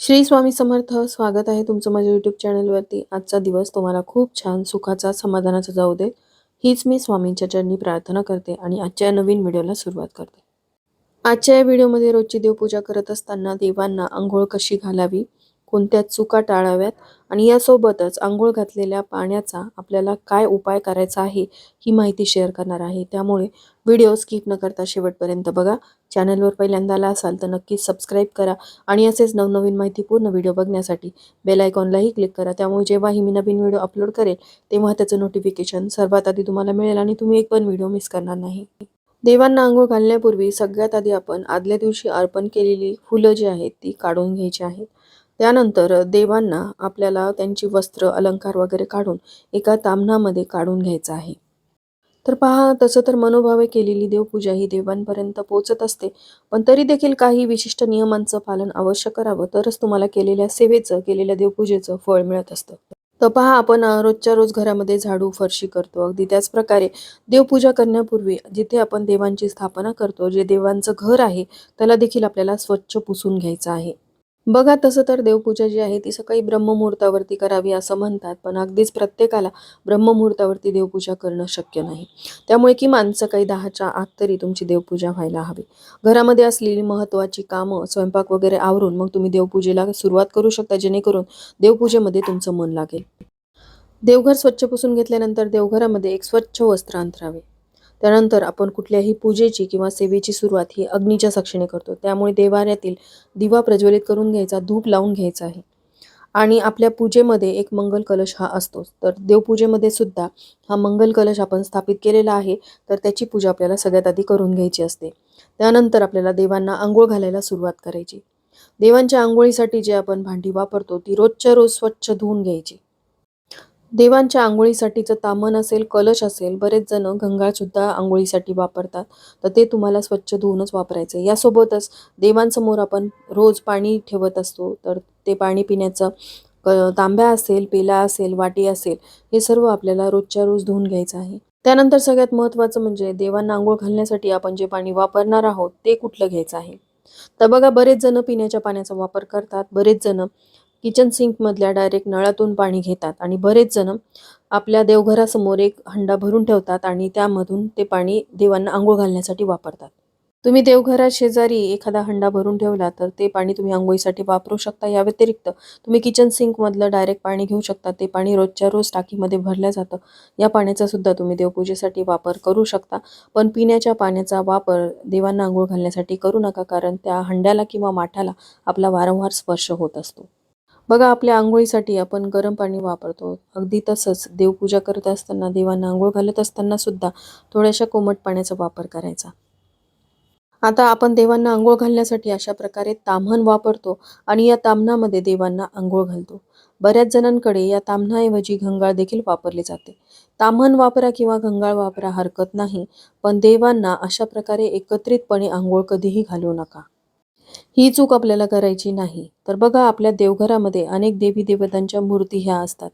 श्री स्वामी समर्थ स्वागत आहे तुमचं माझ्या यूट्यूब चॅनलवरती आजचा दिवस तुम्हाला खूप छान सुखाचा समाधानाचा जाऊ दे हीच मी स्वामींच्या चरणी प्रार्थना करते आणि आजच्या नवीन व्हिडिओला सुरुवात करते. आजच्या या व्हिडिओमध्ये रोजची देवपूजा करत असताना देवांना आंघोळ कशी घालावी कोणत्या चुका टाळाव्यात आणि यासोबतच आंघोळ घातलेल्या पाण्याचा आपल्याला काय उपाय करायचा आहे ही माहिती शेअर करणार आहे. त्यामुळे व्हिडिओ स्किप न करता शेवटपर्यंत बघा. चॅनलवर पहिल्यांदा आला असाल तर नक्कीच सबस्क्राईब करा आणि असेच नवनवीन माहितीपूर्ण व्हिडिओ बघण्यासाठी बेल आयकॉनलाही क्लिक करा. त्यामुळे जेव्हाही मी नवीन व्हिडिओ अपलोड करेल तेव्हा त्याचं नोटिफिकेशन सर्वात आधी तुम्हाला मिळेल आणि तुम्ही एक पण व्हिडिओ मिस करणार नाही. देवांना आंघोळ घालण्यापूर्वी सगळ्यात आधी आपण आदल्या दिवशी अर्पण केलेली फुलं जी आहेत ती काढून घ्यायची आहेत. त्यानंतर देवांना आपल्याला त्यांची वस्त्र अलंकार वगैरे काढून एका तामणामध्ये काढून घ्यायचं आहे. तर पहा तसं तर मनोभावे केलेली देवपूजा ही देवांपर्यंत पोचत असते पण तरी देखील काही विशिष्ट नियमांचं पालन अवश्य करावं. तरच तुम्हाला केलेल्या सेवेचं केलेल्या देवपूजेचं फळ मिळत असतं. तर पहा आपण रोजच्या रोज घरामध्ये झाडू फरशी करतो. अगदी त्याच प्रकारे देवपूजा करण्यापूर्वी जिथे आपण देवांची स्थापना करतो जे देवांचं घर आहे त्याला देखील आपल्याला स्वच्छ पुसून घ्यायचं आहे. बघा तसं तर देवपूजा जी आहे ती सकाळी ब्रह्ममुहूर्तावरती करावी असं म्हणतात पण अगदीच प्रत्येकाला ब्रह्ममुहूर्तावरती देवपूजा करणं शक्य नाही. त्यामुळे किमान सकाळी दहाच्या आत तरी तुमची देवपूजा व्हायला हवी. घरामध्ये असलेली महत्त्वाची कामं स्वयंपाक वगैरे आवरून मग तुम्ही देवपूजेला सुरुवात करू शकता जेणेकरून देवपूजेमध्ये तुमचं मन लागेल. देवघर स्वच्छ पुसून घेतल्यानंतर देवघरामध्ये एक स्वच्छ वस्त्र अंतरावे त्यानंतर आपण कुठल्याही पूजेची किंवा सेवेची सुरुवात ही अग्नीच्या साक्षीने करतो. त्यामुळे देवाऱ्यातील दिवा प्रज्वलित करून घ्यायचा धूप लावून घ्यायचा आहे. आणि आपल्या पूजेमध्ये एक मंगल कलश हा असतोच तर देवपूजेमध्ये सुद्धा हा मंगल कलश आपण स्थापित केलेला आहे तर त्याची पूजा आपल्याला सगळ्यात आधी करून घ्यायची असते. त्यानंतर आपल्याला देवांना आंघोळ घालायला सुरुवात करायची. देवांच्या आंघोळीसाठी जे आपण भांडी वापरतो ती रोजच्या रोज स्वच्छ धुवून घ्यायची. देवांच्या आंघोळीसाठीचं तामन असेल कलश असेल बरेच जण गंगाळसुद्धा आंघोळीसाठी वापरतात. तर ते तुम्हाला स्वच्छ धुवूनच वापरायचं यासोबतच देवांसमोर आपण रोज पाणी ठेवत असतो. तर ते पाणी पिण्याचं क तांब्या असेल पेला असेल वाटी असेल हे सर्व आपल्याला रोजच्या रोज धुवून घ्यायचं आहे. त्यानंतर सगळ्यात महत्त्वाचं म्हणजे देवांना आंघोळ घालण्यासाठी आपण जे पाणी वापरणार आहोत ते कुठलं घ्यायचं आहे? तर बघा बरेच जण पिण्याच्या पाण्याचा वापर करतात. बरेच जण किचन सिंकमधल्या डायरेक्ट नळातून पाणी घेतात आणि बरेच जण आपल्या देवघरासमोर एक हंडा भरून ठेवतात आणि त्यामधून ते पाणी देवांना आंघोळ घालण्यासाठी वापरतात. तुम्ही देवघरात शेजारी एखादा हंडा भरून ठेवला तर ते पाणी तुम्ही आंघोळीसाठी वापरू शकता. या व्यतिरिक्त तुम्ही किचन सिंकमधलं डायरेक्ट पाणी घेऊ शकता. ते पाणी रोजच्या रोज टाकीमध्ये भरलं जातं. या पाण्याचा सुद्धा तुम्ही देवपूजेसाठी वापर करू शकता. पण पिण्याच्या पाण्याचा वापर देवांना आंघोळ घालण्यासाठी करू नका कारण त्या हंड्याला किंवा माठाला आपला वारंवार स्पर्श होत असतो. बघा आपल्या आंघोळीसाठी आपण गरम पाणी वापरतो. अगदी तसंच देवपूजा करत असताना देवांना आंघोळ घालत असताना सुद्धा थोड्याशा कोमट पाण्याचा वापर करायचा. आता आपण देवांना आंघोळ घालण्यासाठी अशा प्रकारे ताम्हण वापरतो आणि या ताम्हणामध्ये देवांना आंघोळ घालतो. बऱ्याच जणांकडे या ताम्हणाऐवजी घंगाळ देखील वापरले जाते. ताम्हण वापरा किंवा घंगाळ वापरा हरकत नाही पण देवांना अशा प्रकारे एकत्रितपणे आंघोळ कधीही घालू नका. ही चूक आपल्याला करायची नाही. तर बघा आपल्या देवघरामध्ये अनेक देवी देवतांच्या मूर्ती ह्या असतात.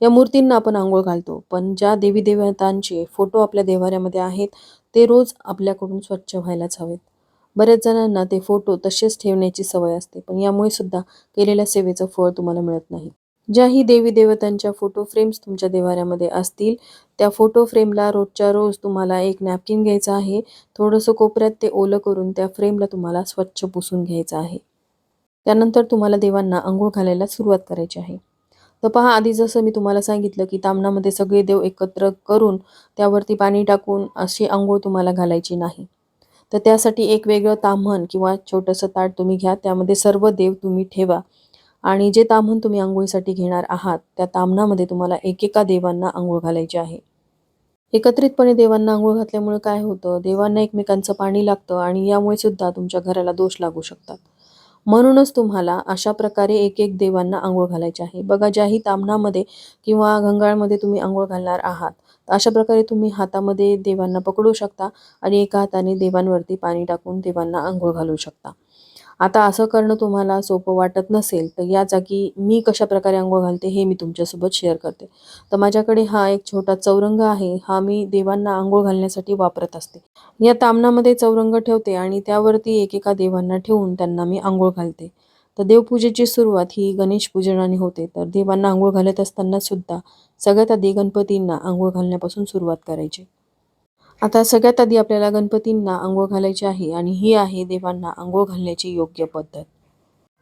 या मूर्तींना आपण आंघोळ घालतो. पण ज्या देवी देवतांचे फोटो आपल्या देवाऱ्यामध्ये आहेत ते रोज आपल्याकडून स्वच्छ व्हायलाच हवेत. बऱ्याच जणांना ते फोटो तसेच ठेवण्याची सवय असते. पण यामुळे सुद्धा केलेल्या सेवेचं फळ तुम्हाला मिळत नाही. ज्याही देवी देवतांच्या फोटो फ्रेम्स तुमच्या देवाऱ्यामध्ये असतील त्या फोटो फ्रेमला रोजच्या रोज तुम्हाला एक नॅपकिन घ्यायचं आहे. थोडंसं कोपऱ्यात ते ओलं करून त्या फ्रेमला तुम्हाला स्वच्छ पुसून घ्यायचं आहे. त्यानंतर तुम्हाला देवांना आंघोळ घालायला सुरुवात करायची आहे. तर पहा आधी जसं मी तुम्हाला सांगितलं की तामणामध्ये सगळे देव एकत्र करून त्यावरती पाणी टाकून अशी आंघोळ तुम्हाला घालायची नाही. तर त्यासाठी एक वेगळं ताम्हण किंवा छोटंसं ताट तुम्ही घ्या. त्यामध्ये सर्व देव तुम्ही ठेवा. आणि जे ताम्हण तुम्ही आंघोळीसाठी घेणार आहात त्या ताम्हणामध्ये तुम्हाला एकेका देवांना आंघोळ घालायची आहे. एकत्रितपणे देवांना आंघोळ घातल्यामुळे काय होतं? देवांना एकमेकांचं पाणी लागतं आणि यामुळे सुद्धा तुमच्या घराला दोष लागू शकतात. म्हणूनच तुम्हाला अशा प्रकारे एक एक देवांना आंघोळ घालायची आहे. बघा ज्याही ताम्हणामध्ये किंवा घंगाळमध्ये तुम्ही आंघोळ घालणार आहात अशा प्रकारे तुम्ही हातामध्ये देवांना पकडू शकता आणि एका हाताने देवांवरती पाणी टाकून देवांना आंघोळ घालू शकता. आता असं करणं तुम्हाला सोपं वाटत नसेल तर या जागी मी कशा प्रकारे आंघोळ घालते हे मी तुमच्यासोबत शेअर करते. तर माझ्याकडे हा एक छोटा चौरंग आहे हा मी देवांना आंघोळ घालण्यासाठी वापरत असते. या तामणामध्ये चौरंग ठेवते आणि त्यावरती एकेका देवांना ठेवून त्यांना मी आंघोळ घालते. तर देवपूजेची सुरुवात ही गणेश पूजनाने होते तर देवांना आंघोळ घालत असताना सुद्धा सगळ्यात आधी गणपतींना आंघोळ घालण्यापासून सुरुवात करायची. आता सगळ्यात आधी आपल्याला गणपतींना आंघोळ घालायची आहे आणि ही आहे देवांना आंघोळ घालण्याची योग्य पद्धत.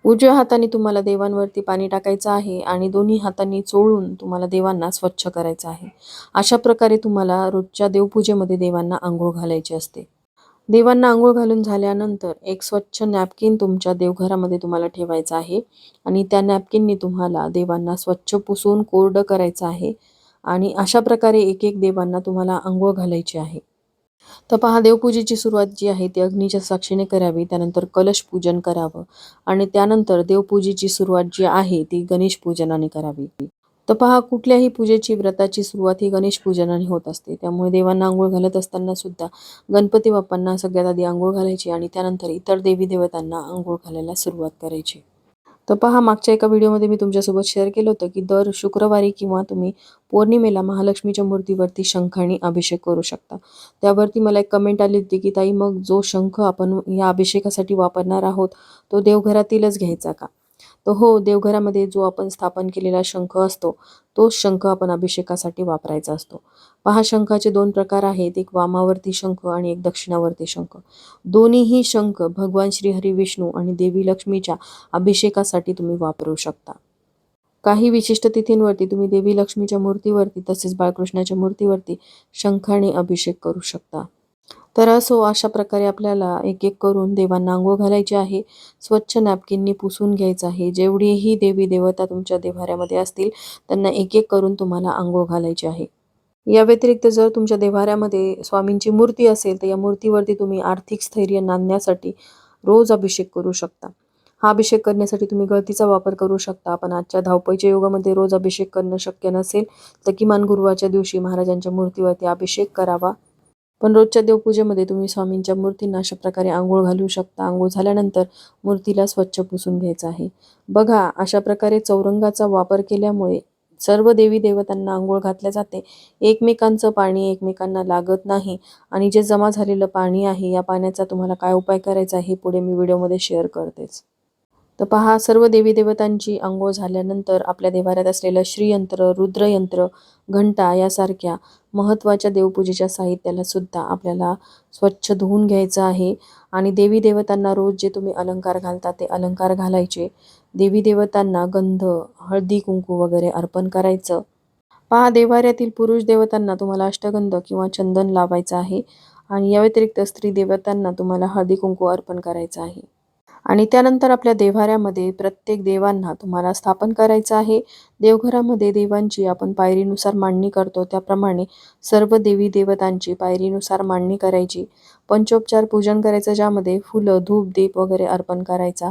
उजव्या हाताने तुम्हाला देवांवरती पाणी टाकायचं आहे आणि दोन्ही हातांनी चोळून तुम्हाला देवांना स्वच्छ करायचं आहे. अशा प्रकारे तुम्हाला रोजच्या देवपूजेमध्ये देवांना आंघोळ घालायची असते. देवांना आंघोळ घालून झाल्यानंतर एक स्वच्छ नॅपकिन तुमच्या देवघरामध्ये तुम्हाला ठेवायचं आहे आणि त्या नॅपकिननी तुम्हाला देवांना स्वच्छ पुसून कोरडं करायचं आहे आणि अशा प्रकारे एक एक देवांना तुम्हाला आंघोळ घालायची आहे. तर पहा देवपूजेची सुरुवात जी आहे ती अग्नीच्या साक्षीने करावी त्यानंतर कलश पूजन करावं आणि त्यानंतर देवपूजेची सुरुवात जी आहे ती गणेश पूजनाने करावी. तर पहा कुठल्याही पूजेची व्रताची सुरुवात ही गणेश पूजनाने होत असते. त्यामुळे देवांना आंघोळ घालत असताना सुद्धा गणपती बाप्पांना सगळ्यात आधी आंघोळ घालायची आणि त्यानंतर इतर देवी देवतांना आंघोळ घालायला सुरुवात करायची. तर पहा मागच्या एका व्हिडिओमध्ये मी तुमच्यासोबत शेअर केलं होतं की दर शुक्रवारी किंवा तुम्ही पौर्णिमेला महालक्ष्मीच्या मूर्तीवरती शंखाने अभिषेक करू शकता. त्यावरती मला एक कमेंट आली होती की ताई मग जो शंख आपण या अभिषेकासाठी वापरणार आहोत तो देवघरातीलच घ्यायचा का? तर हो देवघरामध्ये जो आपण स्थापन केलेला शंख असतो तोच शंख आपण अभिषेकासाठी वापरायचा असतो. पहा शंखाचे दोन प्रकार आहेत एक वामावर्ती शंख आणि एक दक्षिणावर्ती शंख. दोन्हीही शंख भगवान श्री हरी विष्णू आणि देवी लक्ष्मीच्या अभिषेकासाठी तुम्ही वापरू शकता. काही विशिष्ट तिथींवरती तुम्ही देवी लक्ष्मीच्या मूर्तीवरती तसेच बाळकृष्णाच्या मूर्तीवरती शंखाने अभिषेक करू शकता. तर असो अशा प्रकारे आपल्याला एक एक करून देवांना आंघोळ घालायची आहे. स्वच्छ नॅपकिननी पुसून घ्यायचं आहे. जेवढीही देवी देवता तुमच्या देव्हाऱ्यामध्ये असतील त्यांना एक एक करून तुम्हाला आंघोळ घालायची आहे. या व्यतिरिक्त जर तुमच्या देव्हाऱ्यामध्ये स्वामींची मूर्ती असेल तर या मूर्तीवरती तुम्ही आर्थिक स्थैर्य नांदण्यासाठी रोज अभिषेक करू शकता. हा अभिषेक करण्यासाठी तुम्ही गळतीचा वापर करू शकता. पण आजच्या धावपळीच्या युगामध्ये रोज अभिषेक करणं शक्य नसेल तर किमान गुरुवारच्या दिवशी महाराजांच्या मूर्तीवरती अभिषेक करावा. पण रोजच्या देवपूजेमध्ये तुम्ही स्वामींच्या मूर्तींना अशा प्रकारे आंघोळ घालू शकता. आंघोळ झाल्यानंतर मूर्तीला स्वच्छ पुसून घ्यायचं आहे. बघा अशा प्रकारे चौरंगाचा वापर केल्यामुळे सर्व देवी देवतांना आंघोळ घातल्या जाते. एकमेकांचं पाणी एकमेकांना लागत नाही आणि जे जमा झालेलं पाणी आहे या पाण्याचा तुम्हाला काय उपाय करायचा आहे हे पुढे मी व्हिडिओमध्ये शेअर करतेच. तर पहा सर्व देवी देवतांची आंघोळ झाल्यानंतर आपल्या देवाऱ्यात असलेलं श्रीयंत्र रुद्रयंत्र घंटा यासारख्या महत्त्वाच्या देवपूजेच्या साहित्याला सुद्धा आपल्याला स्वच्छ धुवून घ्यायचं आहे. आणि देवी देवतांना रोज जे तुम्ही अलंकार घालता ते अलंकार घालायचे. देवी देवतांना गंध हळदी कुंकू वगैरे अर्पण करायचं. पहा देवाऱ्यातील पुरुष देवतांना तुम्हाला अष्टगंध किंवा चंदन लावायचं आहे. आणि या व्यतिरिक्त स्त्री देवतांना तुम्हाला हळदी कुंकू अर्पण करायचं आहे. आणि त्यानंतर आपल्या देव्हाऱ्यामध्ये प्रत्येक देवांना तुम्हाला स्थापन करायचं आहे. देवघरामध्ये देवांची आपण पायरीनुसार मांडणी करतो. त्याप्रमाणे सर्व देवी देवतांची पायरीनुसार मांडणी करायची. पंचोपचार पूजन करायचं ज्यामध्ये फुलं धूप दीप वगैरे अर्पण करायचा.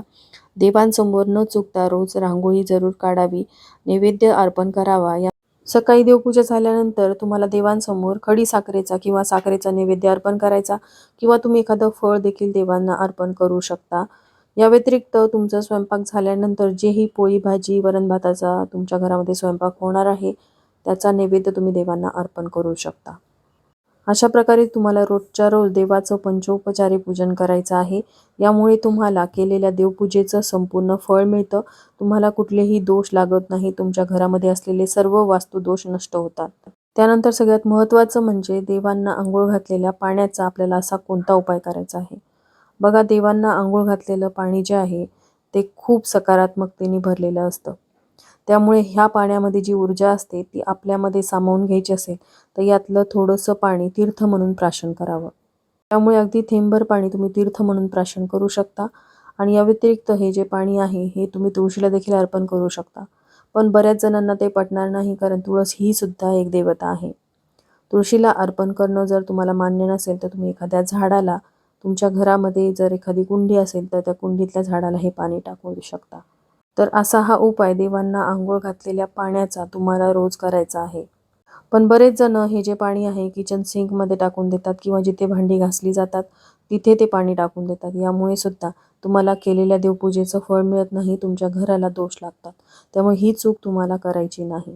देवांसमोर न चुकता रोज रांगोळी जरूर काढावी. नैवेद्य अर्पण करावा. या सकाळी देवपूजा झाल्यानंतर तुम्हाला देवांसमोर खडी साखरेचा किंवा साखरेचा नैवेद्य अर्पण करायचा किंवा तुम्ही एखादं फळ देखील देवांना अर्पण करू शकता. या व्यतिरिक्त तुमचा स्वयंपाक झाल्यानंतर जेही पोळी भाजी वरण भाताचा तुमच्या घरामध्ये स्वयंपाक होणार आहे त्याचा नैवेद्य तुम्ही देवांना अर्पण करू शकता. अशा प्रकारे तुम्हाला रोजच्या रोज देवाचं पंचोपचारी पूजन करायचं आहे. यामुळे तुम्हाला केलेल्या देवपूजेचं संपूर्ण फळ मिळतं. तुम्हाला कुठलेही दोष लागत नाही. तुमच्या घरामध्ये असलेले सर्व वास्तुदोष नष्ट होतात. त्यानंतर सगळ्यात महत्त्वाचं म्हणजे देवांना आंघोळ घातलेल्या पाण्याचा आपल्याला असा कोणता उपाय करायचा आहे? बघा देवांना आंघोळ घातलेलं पाणी जे आहे ते खूप सकारात्मकतेने भरलेलं असतं. त्यामुळे ह्या पाण्यामध्ये जी ऊर्जा असते ती आपल्यामध्ये सामावून घ्यायची असेल तर यातलं थोडंसं पाणी तीर्थ म्हणून प्राशन करावं. त्यामुळे अगदी थेंबर पाणी तुम्ही तीर्थ म्हणून प्राशन करू शकता आणि या व्यतिरिक्त हे जे पाणी आहे हे तुम्ही तुळशीला देखील अर्पण करू शकता. पण बऱ्याच जणांना ते पटणार नाही कारण तुळस ही सुद्धा एक देवता आहे. तुळशीला अर्पण करणं जर तुम्हाला मान्य नसेल तर तुम्ही एखाद्या झाडाला तुमच्या घरामध्ये जर एखादी कुंडी असेल तर त्या कुंडीतल्या झाडाला हे पाणी टाकू शकता. तर असा हा उपाय देवांना आंघोळ घातलेल्या पाण्याचा तुम्हाला रोज करायचा आहे. पण बरेच जण हे जे पाणी आहे किचन सिंकमध्ये टाकून देतात किंवा जिथे भांडी घासली जातात तिथे ते पाणी टाकून देतात. यामुळे सुद्धा तुम्हाला केलेल्या देवपूजेचं फळ मिळत नाही तुमच्या घराला दोष लागतात. त्यामुळे ही चूक तुम्हाला करायची नाही.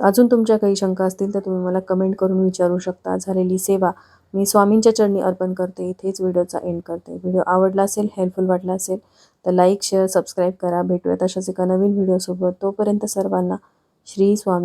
अजून तुमच्या काही शंका असतील तर तुम्ही मला कमेंट करून विचारू शकता. झालेली सेवा मी स्वामींच्या चरणी अर्पण करते. इथेच व्हिडिओचा एंड करते. व्हिडिओ आवडला असेल हेल्पफुल वाटला असेल तर लाईक शेअर सबस्क्राईब करा. भेटूया तशाच एका नवीन व्हिडिओसोबत तोपर्यंत सर्वांना श्री स्वामी